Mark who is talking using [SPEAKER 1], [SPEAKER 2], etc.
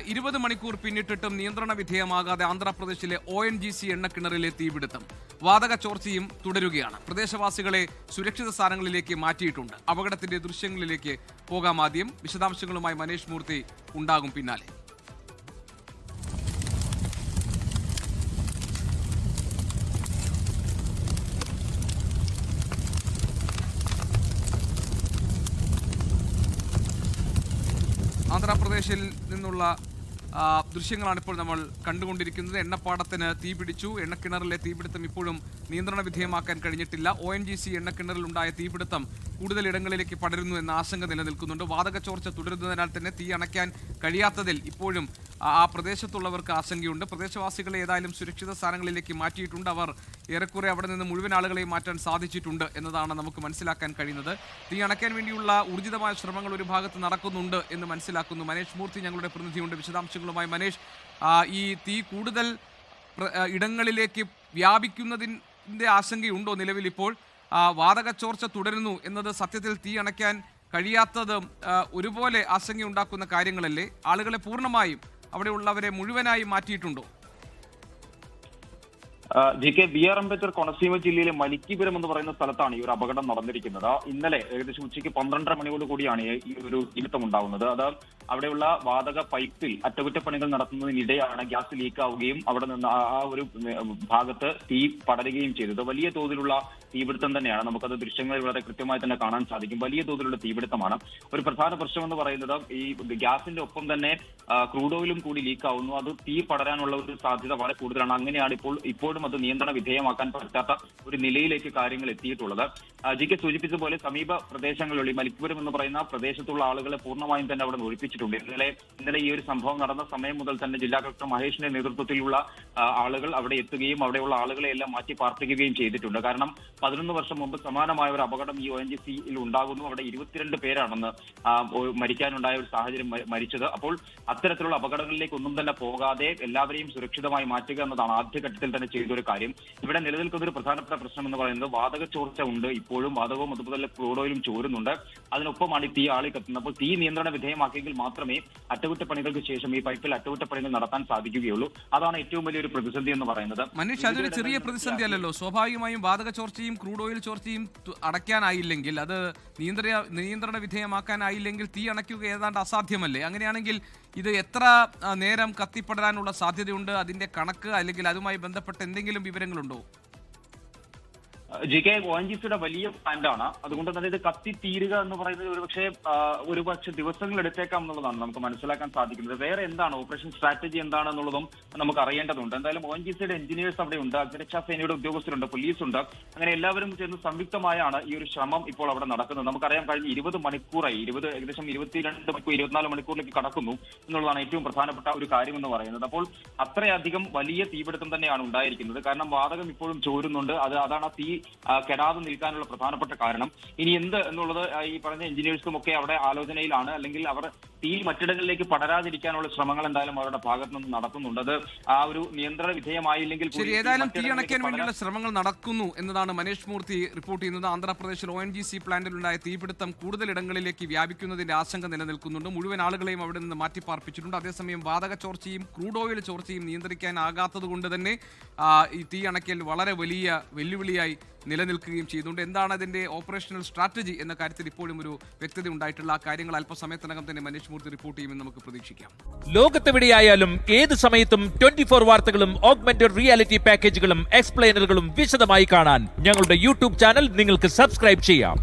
[SPEAKER 1] ഇരുപത് മണിക്കൂർ പിന്നിട്ടിട്ടും നിയന്ത്രണ വിധേയമാകാതെ ആന്ധ്രാപ്രദേശിലെ ഒ എൻ ജി സി എണ്ണക്കിണറിലെ തീപിടുത്തം. വാതക ചോർച്ചയും തുടരുകയാണ്. പ്രദേശവാസികളെ സുരക്ഷിത സ്ഥാനങ്ങളിലേക്ക് മാറ്റിയിട്ടുണ്ട്. അപകടത്തിന്റെ ദൃശ്യങ്ങളിലേക്ക് പോകാം ആദ്യം. വിശദാംശങ്ങളുമായി മനേഷ് മൂർത്തി ഉണ്ടാകും പിന്നാലെ. ആന്ധ്രാപ്രദേശിൽ നിന്നുള്ള ദൃശ്യങ്ങളാണ് ഇപ്പോൾ നമ്മൾ കണ്ടുകൊണ്ടിരിക്കുന്നത്. എണ്ണപ്പാടത്തിന് തീപിടിച്ചു എണ്ണക്കിണറിലെ തീപിടുത്തം ഇപ്പോഴും നിയന്ത്രണ വിധേയമാക്കാൻ കഴിഞ്ഞിട്ടില്ല. ഒ എൻ ജി സി എണ്ണക്കിണറിൽ ഉണ്ടായ തീപിടുത്തം കൂടുതൽ ഇടങ്ങളിലേക്ക് പടരുന്നു എന്ന ആശങ്ക നിലനിൽക്കുന്നുണ്ട്. വാതക ചോർച്ച തുടരുന്നതിനാൽ തന്നെ തീ അണയ്ക്കാൻ കഴിയാത്തതിൽ ഇപ്പോഴും ആ- പ്രദേശത്തുള്ളവർക്ക് ആശങ്കയുണ്ട്. പ്രദേശവാസികളെ ഏതായാലും സുരക്ഷിത സ്ഥാനങ്ങളിലേക്ക് മാറ്റിയിട്ടുണ്ട്. അവർ ഏറെക്കുറെ അവിടെ നിന്ന് മുഴുവൻ ആളുകളെയും മാറ്റാൻ സാധിച്ചിട്ടുണ്ട് എന്നതാണ് നമുക്ക് മനസ്സിലാക്കാൻ കഴിയുന്നത്. തീ അണയ്ക്കാൻ വേണ്ടിയുള്ള ഊർജിതമായ ശ്രമങ്ങൾ ഒരു ഭാഗത്ത് നടക്കുന്നുണ്ട് എന്ന് മനസ്സിലാക്കുന്നു മനേഷ് മൂർത്തി ഞങ്ങളുടെ പ്രതിനിധിയുണ്ട്. വിശദാംശങ്ങളുമായി മനേഷ്. ഈ തീ കൂടുതൽ ഇടങ്ങളിലേക്ക് വ്യാപിക്കുന്നതിന്റെ ആശങ്കയുണ്ടോ നിലവിൽ ഇപ്പോൾ ആ, വാതക ചോർച്ച തുടരുന്നു എന്നത് സത്യത്തിൽ തീ അണയ്ക്കാൻ കഴിയാത്തത് ഒരുപോലെ ആശങ്കയുണ്ടാക്കുന്ന കാര്യങ്ങളല്ലേ? ആളുകളെ പൂർണമായും അവിടെയുള്ളവരെ മുഴുവനായി മാറ്റിയിട്ടുണ്ടോ?
[SPEAKER 2] G K B R Ambedkar Konaseema ജില്ലയിലെ മലിക്കിപുരം എന്ന് പറയുന്ന സ്ഥലത്താണ് ഈ ഒരു അപകടം നടന്നിരിക്കുന്നത്. ഇന്നലെ ഏകദേശം ഉച്ചയ്ക്ക് പന്ത്രണ്ടര മണിയോട് കൂടിയാണ് ഈ- ഈ ഒരു ഇരുത്തം ഉണ്ടാവുന്നത് അത് അവിടെയുള്ള വാതക പൈപ്പിൽ അറ്റകുറ്റപ്പണികൾ നടത്തുന്നതിനിടെയാണ് ഗ്യാസ് ലീക്ക് ആവുകയും അവിടെ നിന്ന് ആ ഒരു ഭാഗത്ത് തീ പടരുകയും ചെയ്തത്. വലിയ തോതിലുള്ള തീപിടുത്തം തന്നെയാണ്. നമുക്കത് ദൃശ്യങ്ങളിൽ വളരെ കൃത്യമായി തന്നെ കാണാൻ സാധിക്കും. വലിയ തോതിലുള്ള തീപിടുത്തമാണ്. ഒരു പ്രധാന പ്രശ്നം എന്ന് പറയുന്നത് ഈ ഗ്യാസിന്റെ ഒപ്പം തന്നെ ക്രൂഡ് ഓയിലും കൂടി ലീക്ക് ആവുന്നു അത് തീ പടരാനുള്ള ഒരു സാധ്യത വളരെ കൂടുതലാണ്. അങ്ങനെയാണ് ഇപ്പോൾ ഇപ്പോഴും അത് നിയന്ത്രണ വിധേയമാക്കാൻ പറ്റാത്ത ഒരു നിലയിലേക്ക് കാര്യങ്ങൾ എത്തിയിട്ടുള്ളത്. ജി കെ സൂചിപ്പിച്ച പോലെ സമീപ പ്രദേശങ്ങളിൽ മലിപ്പുരം എന്ന് പറയുന്ന പ്രദേശത്തുള്ള ആളുകളെ പൂർണമായും തന്നെ അവിടെ നിന്ന് ഒഴിപ്പിച്ചിട്ടുണ്ട് ഇന്നലെ ഇന്നലെ ഈ ഒരു സംഭവം നടന്ന സമയം മുതൽ തന്നെ ജില്ലാ കളക്ടർ മഹേഷിന്റെ നേതൃത്വത്തിലുള്ള ആളുകൾ അവിടെ എത്തുകയും അവിടെയുള്ള ആളുകളെ എല്ലാം മാറ്റി പാർപ്പിക്കുകയും ചെയ്തിട്ടുണ്ട്. കാരണം പതിനൊന്ന് വർഷം മുമ്പ് സമാനമായ ഒരു അപകടം ഈ ഒ എൻ ജി സിയിൽ ഉണ്ടാകുന്നു. അവിടെ ഇരുപത്തിരണ്ട് പേരാണെന്ന് മരിക്കാനുണ്ടായ ഒരു സാഹചര്യം മരിച്ചത്. അപ്പോൾ അത്തരത്തിലുള്ള അപകടങ്ങളിലേക്ക് ഒന്നും തന്നെ പോകാതെ എല്ലാവരെയും സുരക്ഷിതമായി മാറ്റുക എന്നതാണ് ആദ്യഘട്ടത്തിൽ തന്നെ ചെയ്ത ഒരു കാര്യം. ഇവിടെ നിലനിൽക്കുന്ന ഒരു പ്രധാനപ്പെട്ട പ്രശ്നം എന്ന് പറയുന്നത് വാതക ചോർച്ച ഉണ്ട് ഇപ്പോഴും. വാതകവും അതുപോലെ ക്രൂഡ് ഓയിലും ചോരുന്നുണ്ട്. അതിനൊപ്പമാണ് ഈ തീ ആളി കത്തുന്നത് അപ്പോൾ തീ നിയന്ത്രണ വിധേയമാക്കിയെങ്കിൽ മാത്രമേ അറ്റകുറ്റപ്പണികൾക്ക് ശേഷം ഈ പൈപ്പിൽ അറ്റകുറ്റപ്പണികൾ നടത്താൻ സാധിക്കുകയുള്ളൂ. അതാണ് ഏറ്റവും വലിയൊരു പ്രതിസന്ധി എന്ന് പറയുന്നത്.
[SPEAKER 1] മനുഷ്യ അതൊരു ചെറിയ പ്രതിസന്ധി അല്ലല്ലോ. സ്വാഭാവികമായും വാതക ചോർച്ചയും ക്രൂഡ് ഓയിൽ ചോർച്ചയും അടയ്ക്കാനായില്ലെങ്കിൽ അത് നിയന്ത്രണ നിയന്ത്രണ വിധേയമാക്കാനായില്ലെങ്കിൽ തീ അണയ്ക്കുക ഏതാണ്ട് അസാധ്യമല്ലേ? അങ്ങനെയാണെങ്കിൽ ഇത് എത്ര നേരം കത്തിപ്പടരാനുള്ള സാധ്യതയുണ്ട്? അതിന്റെ കണക്ക് അല്ലെങ്കിൽ അതുമായി ബന്ധപ്പെട്ട എന്തെങ്കിലും വിവരങ്ങളുണ്ടോ?
[SPEAKER 2] G K O N G സിയുടെ വലിയ പ്ലാന്റാണ് അതുകൊണ്ട് തന്നെ ഇത് കത്തി തീരുക എന്ന് പറയുന്നത് ഒരുപക്ഷെ ഒരുപക്ഷെ ദിവസങ്ങൾ എടുത്തേക്കാം എന്നുള്ളതാണ് നമുക്ക് മനസ്സിലാക്കാൻ സാധിക്കുന്നത്. വേറെ എന്താണ്? ഓപ്പറേഷൻ സ്ട്രാറ്റജി എന്താണെന്നുള്ളതും നമുക്ക് അറിയേണ്ടതുണ്ട്. എന്തായാലും ഒ എൻ ജി സിയുടെ എഞ്ചിനീയേഴ്സ് അവിടെ ഉണ്ട്. അഗ്നിരക്ഷാ സേനയുടെ ഉദ്യോഗസ്ഥരുണ്ട്. പോലീസ് ഉണ്ട്. അങ്ങനെ എല്ലാവരും ചേർന്ന് സംയുക്തമായാണ് ഈ ഒരു ശ്രമം ഇപ്പോൾ അവിടെ നടക്കുന്നത്. നമുക്കറിയാം കഴിഞ്ഞ ഇരുപത് മണിക്കൂറായി ഇരുപത് ഏകദേശം ഇരുപത്തിരണ്ട് മണിക്കൂർ ഇരുപത്തിനാല് മണിക്കൂറിലേക്ക് കടക്കുന്നു എന്നുള്ളതാണ് ഏറ്റവും പ്രധാനപ്പെട്ട ഒരു കാര്യം എന്ന് പറയുന്നത്. അപ്പോൾ അത്രയധികം വലിയ തീപിടുത്തം തന്നെയാണ് ഉണ്ടായിരിക്കുന്നത്. കാരണം വാതകം ഇപ്പോഴും ചോരുന്നുണ്ട്. അത് അതാണ് ആ തീ കെടാതെ നിൽക്കാനുള്ള പ്രധാനപ്പെട്ട കാരണം. ഇനി എന്ത് എന്നുള്ളത് ഈ പറഞ്ഞ എഞ്ചിനീയേഴ്സും ഒക്കെ അവിടെ ആലോചനയിലാണ്. അല്ലെങ്കിൽ അവർ തീ മറ്റിടങ്ങളിലേക്ക് പടരാതിരിക്കാനുള്ള ശ്രമങ്ങൾ എന്തായാലും അവരുടെ ഭാഗത്തു നിന്ന് നടത്തുന്നുണ്ട്. അത് ആ ഒരു നിയന്ത്രണ വിധേയമായില്ലെങ്കിൽ
[SPEAKER 1] ശരി ഏതായാലും തീ അണയ്ക്കാൻ വേണ്ടിയുള്ള ശ്രമങ്ങൾ നടക്കുന്നു എന്നതാണ് മനേഷ് മൂർത്തി റിപ്പോർട്ട് ചെയ്യുന്നത്. ആന്ധ്രാപ്രദേശിൽ ഒ എൻ ജി സി പ്ലാന്റിലുണ്ടായ തീപിടുത്തം കൂടുതൽ ഇടങ്ങളിലേക്ക് വ്യാപിക്കുന്നതിന്റെ ആശങ്ക നിലനിൽക്കുന്നുണ്ട്. മുഴുവൻ ആളുകളെയും അവിടെ നിന്ന് മാറ്റിപ്പാർപ്പിച്ചിട്ടുണ്ട്. അതേസമയം വാതക ചോർച്ചയും ക്രൂഡ് ഓയിൽ ചോർച്ചയും നിയന്ത്രിക്കാനാകാത്തത് കൊണ്ട് തന്നെ ഈ തീ അണയ്ക്കൽ വളരെ വലിയ വെല്ലുവിളിയായി നിലനിൽക്കുകയും ചെയ്യുന്നുണ്ട് എന്താണ് അതിന്റെ ഓപ്പറേഷണൽ സ്ട്രാറ്റജി എന്ന കാര്യത്തിൽ ഇപ്പോഴും ഒരു വ്യക്തത ഉണ്ടായിട്ടുള്ള ആ കാര്യങ്ങൾ അല്പസമയത്തിനകം തന്നെ മനീഷ് മൂർത്തി റിപ്പോർട്ട് ചെയ്യുമെന്ന് നമുക്ക് പ്രതീക്ഷിക്കാം.
[SPEAKER 3] ലോകത്തെവിടെയായാലും ഏത് സമയത്തും ട്വന്റി ഫോർ വാർത്തകളും ഓഗ്മെന്റഡ് റിയാലിറ്റി പാക്കേജുകളും എക്സ്പ്ലെയിനറുകളും വിശദമായി കാണാൻ ഞങ്ങളുടെ യൂട്യൂബ് ചാനൽ നിങ്ങൾക്ക് സബ്സ്ക്രൈബ് ചെയ്യാം.